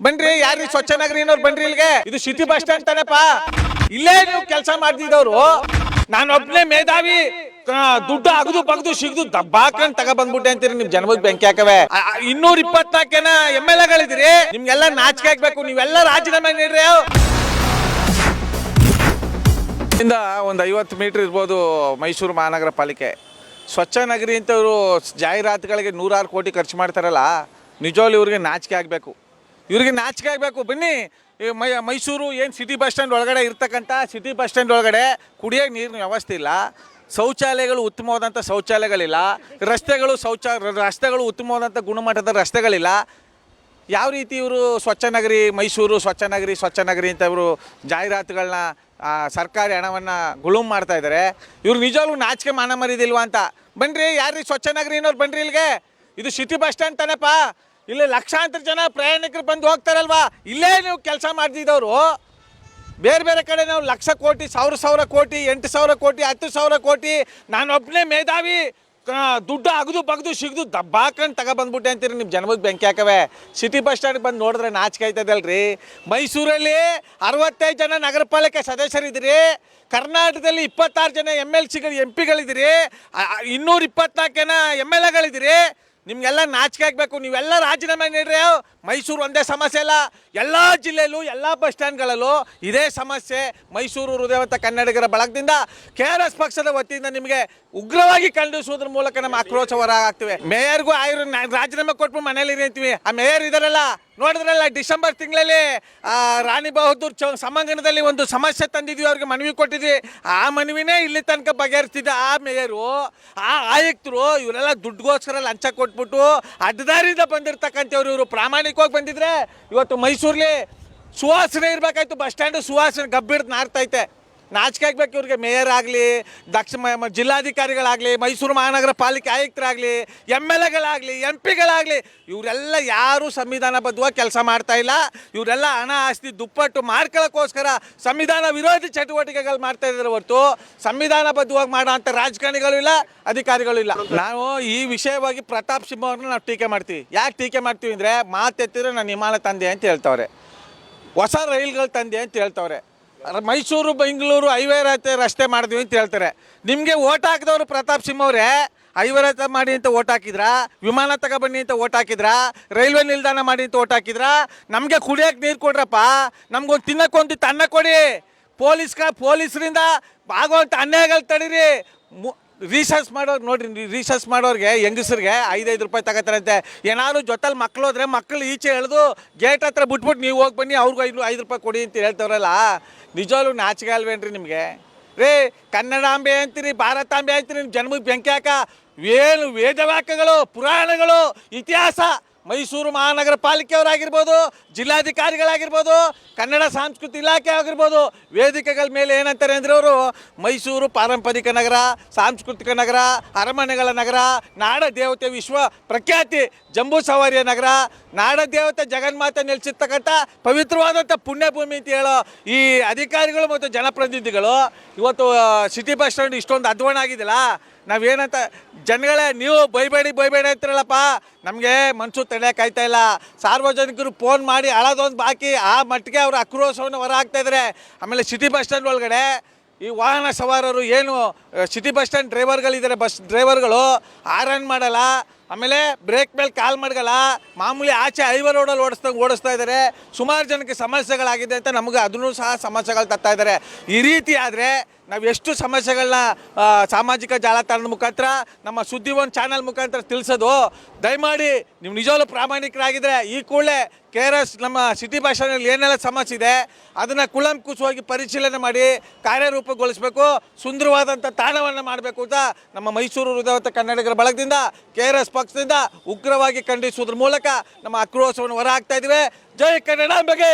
ಬನ್ರಿ ಯಾರ ಸ್ವಚ್ಛ ನಗರಿನವ್ರು ಬನ್ರಿ ಇಲ್ಲಿಗೆ? ಇದು ಸಿಟಿ ಬಸ್ ಸ್ಟ್ಯಾಂಡ್ ತಾನೇಪಾ ಇಲ್ಲೇ ನೀವು ಕೆಲಸ ಮಾಡ್ತಿದ್ದವ್ರು. ನಾನೊಬ್ನೇ ಮೇಧಾವಿ. ಆ, ದುಡ್ಡು ಅಗದು ಬಗ್ದು ಸಿಗ್ದು ದಬ್ಬಾಕಂಡ್ ತಗ ಬಂದ್ಬಿಟ್ಟೆ ಅಂತೀರಿ ನಿಮ್ ಜನ್ಮದ ಬೆಂಕಿ ಹಾಕವೆ? ಆ, ಆ, ಇನ್ನೂರ ಇಪ್ಪತ್ನಾಲ್ಕನ ಎಂ ಎಲ್ ಎಗಳಿದಿರಿ ನಿಮ್ಗೆಲ್ಲ ನಾಚಿಕೆ ಹಾಕ್ಬೇಕು ನೀವೆಲ್ಲ ರಾಜೀನಾಮೆ ನೀಡ್ರಿ ಇಂದ ಒಂದು ಐವತ್ತು ಮೀಟರ್ ಇರ್ಬೋದು ಮೈಸೂರು ಮಹಾನಗರ ಪಾಲಿಕೆ. ಸ್ವಚ್ಛ ನಗರಿ ಅಂತವರು ಜಾಹೀರಾತುಗಳಿಗೆ ನೂರಾರು ಕೋಟಿ ಖರ್ಚು ಮಾಡ್ತಾರಲ್ಲ ನಿಜವಾಗ್ಲೂ ಇವ್ರಿಗೆ ನಾಚಿಕೆ ಆಗಬೇಕು. ಇವ್ರಿಗೆ ನಾಚಿಕೆ ಆಗಬೇಕು. ಬನ್ನಿ. ಮೈ, ಮೈಸೂರು ಏನು ಸಿಟಿ ಬಸ್ ಸ್ಟ್ಯಾಂಡ್ ಒಳಗಡೆ ಇರ್ತಕ್ಕಂಥ ಸಿಟಿ ಬಸ್ ಸ್ಟ್ಯಾಂಡ್ ಒಳಗಡೆ ಕುಡಿಯೋಕೆ ನೀರಿನ ವ್ಯವಸ್ಥೆ ಇಲ್ಲ. ಶೌಚಾಲಯಗಳು ಉತ್ತಮವಾದಂಥ ಶೌಚಾಲಯಗಳಿಲ್ಲ. ರಸ್ತೆಗಳು ಶೌಚ, ರಸ್ತೆಗಳು ಉತ್ತಮವಾದಂಥ ಗುಣಮಟ್ಟದ ರಸ್ತೆಗಳಿಲ್ಲ. ಯಾವ ರೀತಿ ಇವರು ಸ್ವಚ್ಛ ನಗರಿ, ಮೈಸೂರು ಸ್ವಚ್ಛ ನಗರಿ ಸ್ವಚ್ಛ ನಗರಿ ಅಂತ ಇವರು ಜಾಹೀರಾತುಗಳನ್ನ ಸರ್ಕಾರಿ ಹಣವನ್ನು ಗುಳುಮ್ ಮಾಡ್ತಾ ಇದ್ದಾರೆ ಇವ್ರು ನಿಜವಾಗ್ಲೂ ನಾಚಿಕೆ ಮಾನ ಮರಿದಿಲ್ವಾ ಅಂತ. ಬನ್ನಿರಿ ಯಾರ್ರಿ ಸ್ವಚ್ಛ ನಗರಿ ಅನ್ನೋರು ಬನ್ನಿರಿ ಇಲ್ಲಿಗೆ. ಇದು ಸಿಟಿ ಬಸ್ ಸ್ಟ್ಯಾಂಡ್ ತಾನೇಪಾ ಇಲ್ಲಿ ಲಕ್ಷಾಂತರ ಜನ ಪ್ರಯಾಣಿಕರು ಬಂದು ಹೋಗ್ತಾರಲ್ವಾ? ಇಲ್ಲೇ ನೀವು ಕೆಲಸ ಮಾಡ್ತಿದ್ದವರು. ಬೇರೆ ಬೇರೆ ಕಡೆ ನಾವು ಲಕ್ಷ ಕೋಟಿ, ಸಾವಿರ ಸಾವಿರ ಕೋಟಿ, ಎಂಟು ಸಾವಿರ ಕೋಟಿ, ಹತ್ತು ಸಾವಿರ ಕೋಟಿ ನಾನೊಬ್ಬನೇ ಮೇಧಾವಿ ದುಡ್ಡು ಅಗದು ಬಗ್ದು ಸಿಗದು ದಬ್ಬಾಕಂಡು ತಗ ಬಂದ್ಬಿಟ್ಟೆ ಅಂತೀರಿ ನಿಮ್ಮ ಜನ್ಮಕ್ಕೆ ಬೆಂಕಿ ಹಾಕವೆ. ಸಿಟಿ ಬಸ್ ಸ್ಟ್ಯಾಂಡ್ ಬಂದು ನೋಡಿದ್ರೆ ನಾಚಿಕೆ ಆಯ್ತದಲ್ರಿ ಮೈಸೂರಲ್ಲಿ ಅರವತ್ತೈದು ಜನ ನಗರ ಪಾಲಿಕೆ ಸದಸ್ಯರಿದ್ದೀರಿ. ಕರ್ನಾಟಕದಲ್ಲಿ ಇಪ್ಪತ್ತಾರು ಜನ ಎಂ ಎಲ್ ಸಿಗಳು, ಎಂ ಪಿಗಳಿದ್ದೀರಿ. ಇನ್ನೂರ ಇಪ್ಪತ್ನಾಲ್ಕು ಜನ ಎಂ ಎಲ್ ಎಗಳಿದ್ದೀರಿ. ನಿಮ್ಗೆಲ್ಲ ನಾಚಿಕೆ ಆಗಬೇಕು. ನೀವೆಲ್ಲ ರಾಜೀನಾಮೆ ನೀಡ್ರಿ ಮೈಸೂರು ಒಂದೇ ಸಮಸ್ಯೆ ಅಲ್ಲ. ಎಲ್ಲ ಜಿಲ್ಲೆಯಲ್ಲೂ, ಎಲ್ಲ ಬಸ್ ಸ್ಟ್ಯಾಂಡ್ಗಳಲ್ಲೂ ಇದೇ ಸಮಸ್ಯೆ ಮೈಸೂರು ಹೃದಯವಂತ ಕನ್ನಡಿಗರ ಬಳಗದಿಂದ. ಕೆ ಆರ್ ಎಸ್ ಪಕ್ಷದ ವತಿಯಿಂದ ನಿಮಗೆ ಉಗ್ರವಾಗಿ ಖಂಡಿಸುವುದ್ರ ಮೂಲಕ ನಮ್ಮ ಆಕ್ರೋಶ ಹೊರ ಆಗ್ತಿವೆ ಮೇಯರ್ಗೂ ಆಯ್ರು ರಾಜೀನಾಮೆ ಕೊಟ್ಬಿಟ್ಟು ಮನೇಲಿ ಅಂತೀವಿ. ಆ ಮೇಯರ್ ಇದಾರಲ್ಲ, ನೋಡಿದ್ರಲ್ಲ ಡಿಸೆಂಬರ್ ತಿಂಗಳಲ್ಲಿ ರಾಣಿ ಬಹದ್ದೂರ್ ಚೌ ಸಮಾಂಗಣದಲ್ಲಿ ಒಂದು ಸಮಸ್ಯೆ ತಂದಿದ್ವಿ, ಅವ್ರಿಗೆ ಮನವಿ ಕೊಟ್ಟಿದ್ವಿ. ಆ ಮನವಿನೇ ಇಲ್ಲಿ ತನಕ ಬಗೆಹರಿಸ್ತಿದ್ದ ಆ ಮೇಯರು, ಆ ಆಯುಕ್ತರು, ಇವರೆಲ್ಲ ದುಡ್ಡುಗೋಸ್ಕರ ಲಂಚ ಕೊಟ್ಬಿಟ್ಟು ಅಡ್ಡದಾರಿಯಿಂದ ಬಂದಿರ್ತಕ್ಕಂಥವ್ರು ಇವರು. ಪ್ರಾಮಾಣಿಕವಾಗಿ ಬಂದಿದ್ರೆ ಇವತ್ತು ಮೈಸೂರಲ್ಲಿ ಸುವಾಸನೆ ಇರಬೇಕಾಯ್ತು. ಬಸ್ ಸ್ಟ್ಯಾಂಡು ಸುವಾಸನೆ ಗಬ್ಬಿಡ್ದು ನಾರ್ತೈತೆ ನಾಚಿಕೆ ಆಗ್ಬೇಕು ಇವ್ರಿಗೆ. ಮೇಯರ್ ಆಗಲಿ, ದಕ್ಷ ಜಿಲ್ಲಾಧಿಕಾರಿಗಳಾಗಲಿ, ಮೈಸೂರು ಮಹಾನಗರ ಪಾಲಿಕೆ ಆಯುಕ್ತರಾಗಲಿ ಎಂ ಎಲ್ ಎಗಳಾಗಲಿ ಎಂ ಪಿಗಳಾಗಲಿ ಇವರೆಲ್ಲ ಯಾರೂ ಸಂವಿಧಾನಬದ್ಧವಾಗಿ ಕೆಲಸ ಮಾಡ್ತಾ ಇಲ್ಲ. ಇವರೆಲ್ಲ ಹಣ, ಆಸ್ತಿ, ದುಪ್ಪಟ್ಟು ಮಾಡ್ಕೊಳ್ಳೋಕ್ಕೋಸ್ಕರ ಸಂವಿಧಾನ ವಿರೋಧಿ ಚಟುವಟಿಕೆಗಳು ಮಾಡ್ತಾ ಇದ್ದಾರೆ ಹೊರತು. ಸಂವಿಧಾನಬದ್ಧವಾಗಿ ಮಾಡೋ ಅಂಥ ರಾಜಕಾರಣಿಗಳು ಇಲ್ಲ, ಅಧಿಕಾರಿಗಳು ಇಲ್ಲ. ನಾವು ಈ ವಿಷಯವಾಗಿ ಪ್ರತಾಪ್ ಸಿಂಹ ಅವ್ರನ್ನ ನಾವು ಟೀಕೆ ಮಾಡ್ತೀವಿ. ಯಾಕೆ ಟೀಕೆ ಮಾಡ್ತೀವಿ ಅಂದರೆ, ಮಾತೆತ್ತಿದ್ರೆ ನಾನು ಹಿಮಾಲಯ ತಂದೆ ಅಂತ ಹೇಳ್ತವ್ರೆ. ಹೊಸ ರೈಲ್ಗಳು ತಂದೆ ಅಂತ ಹೇಳ್ತವ್ರೆ. ಮೈಸೂರು, ಬೆಂಗಳೂರು ಹೈವೇ ರಸ್ತೆ ರಸ್ತೆ ಮಾಡಿದ್ವಿ ಅಂತ ಹೇಳ್ತಾರೆ. ನಿಮಗೆ ಓಟ್ ಹಾಕಿದವರು ಪ್ರತಾಪ್ ಸಿಂಹ ಅವರೇ ಹೈವೇ ಮಾಡಿ ಅಂತ ಓಟ್ ಹಾಕಿದ್ರಾ? ವಿಮಾನ ತಗೊಬನ್ನಿ ಅಂತ ಓಟ್ ಹಾಕಿದ್ರಾ? ರೈಲ್ವೆ ನಿಲ್ದಾಣ ಮಾಡಿ ಅಂತ ಓಟ್ ಹಾಕಿದ್ರಾ? ನಮಗೆ ಕುಡಿಯೋಕೆ ನೀರು ಕೊಡ್ರಪ್ಪ. ನಮ್ಗೊಂದು ತಿನ್ನಕ್ಕೊಂದು ಅನ್ನ ಕೊಡಿ. ಪೊಲೀಸ್ಗ ಪೊಲೀಸರಿಂದ ಆಗೋವಂಥ ಅನ್ಯಾಯಗಳು ತಡೀರಿ. ಮು ರೀಸರ್ಚ್ ಮಾಡೋರು ನೋಡ್ರಿ ರಿಸರ್ಚ್ ಮಾಡೋರಿಗೆ, ಹೆಂಗಸ್ರಿಗೆ ಐದೈದು ರೂಪಾಯಿ ತಗೋತಾರಂತೆ. ಏನಾದ್ರು ಜೊತೆಲಿ ಮಕ್ಳು ಹೋದ್ರೆ ಮಕ್ಕಳು ಈಚೆ ಎಳೆದು ಗೇಟ್ ಹತ್ರ ಬಿಟ್ಬಿಟ್ಟು ನೀವು ಹೋಗಿ ಬನ್ನಿ, ಅವ್ರಿಗೂ ಐದು ಐದು ರೂಪಾಯಿ ಕೊಡಿ ಅಂತ ಹೇಳ್ತವ್ರಲ್ಲ. ನಿಜವಾಗ್ಲೂ ನಾಚಿಕೆ ಅಲ್ವೇನ್ರಿ ನಿಮಗೆ? ರೇ, ಕನ್ನಡಾಂಬೆ ಅಂತೀರಿ, ಭಾರತಾಂಬೆ ಅಂತೀರಿ ಜನ್ಮಕ್ಕೆ ಬೆಂಕಿ ಹಾಕ. ಏನು ವೇದವಾಕ್ಯಗಳು, ಪುರಾಣಗಳು, ಇತಿಹಾಸ ಮೈಸೂರು ಮಹಾನಗರ ಪಾಲಿಕೆಯವರಾಗಿರ್ಬೋದು, ಜಿಲ್ಲಾಧಿಕಾರಿಗಳಾಗಿರ್ಬೋದು, ಕನ್ನಡ ಸಾಂಸ್ಕೃತಿ ಇಲಾಖೆ ಆಗಿರ್ಬೋದು, ವೇದಿಕೆಗಳ ಮೇಲೆ ಏನಂತಾರೆ ಅಂದರೆ ಅವರು ಮೈಸೂರು ಪಾರಂಪರಿಕ ನಗರ, ಸಾಂಸ್ಕೃತಿಕ ನಗರ, ಅರಮನೆಗಳ ನಗರ, ನಾಡ ದೇವತೆ ವಿಶ್ವ ಪ್ರಖ್ಯಾತಿ ಜಂಬೂ ಸವಾರಿಯ ನಗರ, ನಾಡ ದೇವತೆ ಜಗನ್ಮಾತೆ ನೆಲೆಸಿರ್ತಕ್ಕಂಥ ಪವಿತ್ರವಾದಂಥ ಪುಣ್ಯಭೂಮಿ ಅಂತ ಹೇಳೋ ಈ ಅಧಿಕಾರಿಗಳು ಮತ್ತು ಜನಪ್ರತಿನಿಧಿಗಳು, ಇವತ್ತು ಸಿಟಿ ಬಸ್ ಸ್ಟ್ಯಾಂಡ್ ಇಷ್ಟೊಂದು ಅಧ್ವಾನ ಆಗಿದೆಯಲ್ಲ ನಾವೇನಂತ, ಜನಗಳೇ, ನೀವು ಬೈಬೇಡಿ ಬೈಬೇಡಿ ಅಂತಿರಲ್ಲಪ್ಪ. ನಮಗೆ ಮನ್ಸು ತಡೆಯೋಕ್ಕಾಯ್ತಾ ಇಲ್ಲ. ಸಾರ್ವಜನಿಕರು ಫೋನ್ ಮಾಡಿ ಅಳದೊಂದು ಬಾಕಿ. ಆ ಮಟ್ಟಿಗೆ ಅವರು ಆಕ್ರೋಶವನ್ನು ಹೊರ ಇದ್ದಾರೆ ಆಮೇಲೆ ಸಿಟಿ ಬಸ್ ಸ್ಟ್ಯಾಂಡ್ ಒಳಗಡೆ ಈ ವಾಹನ ಸವಾರರು ಏನು ಸಿಟಿ ಬಸ್ ಸ್ಟ್ಯಾಂಡ್ ಡ್ರೈವರ್ಗಳಿದ್ದಾರೆ ಬಸ್ ಡ್ರೈವರ್ಗಳು ಆರನ್ ಮಾಡಲ್ಲ. ಆಮೇಲೆ ಬ್ರೇಕ್ ಮೇಲೆ ಕಾಲ್ ಮಾಡ್ಗಲ್ಲ. ಮಾಮೂಲಿ ಆಚೆ ಐವರ್ ರೋಡಲ್ಲಿ ಓಡಿಸ್ತಾ ಓಡಿಸ್ತಾ ಇದ್ದಾರೆ ಸುಮಾರು ಜನಕ್ಕೆ ಸಮಸ್ಯೆಗಳಾಗಿದೆ ಅಂತ ನಮಗೆ ಅದನ್ನು ಸಹ ಸಮಸ್ಯೆಗಳು ತರ್ತಾ ಇದ್ದಾರೆ ಈ ರೀತಿ ಆದರೆ ನಾವು ಎಷ್ಟು ಸಮಸ್ಯೆಗಳನ್ನ ಸಾಮಾಜಿಕ ಜಾಲತಾಣದ ಮುಖಾಂತರ, ನಮ್ಮ ಸುದ್ದಿ ಒಂದು ಚಾನಲ್ ಮುಖಾಂತರ ತಿಳಿಸೋದು, ದಯಮಾಡಿ ನೀವು ನಿಜವಾಗ್ಲೂ ಪ್ರಾಮಾಣಿಕರಾಗಿದ್ದರೆ ಈ ಕೂಡಲೇ ಕೆ ಆರ್ ಎಸ್ ನಮ್ಮ ಸಿಟಿ ಭಾಷೆನಲ್ಲಿ ಏನೆಲ್ಲ ಸಮಸ್ಯೆ ಇದೆ, ಅದನ್ನು ಕುಲಂಕುಷವಾಗಿ ಪರಿಶೀಲನೆ ಮಾಡಿ, ಕಾರ್ಯರೂಪಗೊಳಿಸಬೇಕು ಸುಂದರವಾದಂಥ ತಾಣವನ್ನು ಮಾಡಬೇಕು ಅಂತ ನಮ್ಮ ಮೈಸೂರು ಹೃದಯವಂತ ಕನ್ನಡಿಗರ ಬಳಗದಿಂದ, ಕೆ ಆರ್ ಎಸ್ ಪಕ್ಷದಿಂದ ಉಗ್ರವಾಗಿ ಖಂಡಿಸುವುದ್ರ ಮೂಲಕ ನಮ್ಮ ಆಕ್ರೋಶವನ್ನು ಹೊರಹಾಕ್ತಾ ಇದ್ದೀವಿ. ಜೈ ಕನ್ನಡ ಬಗ್ಗೆ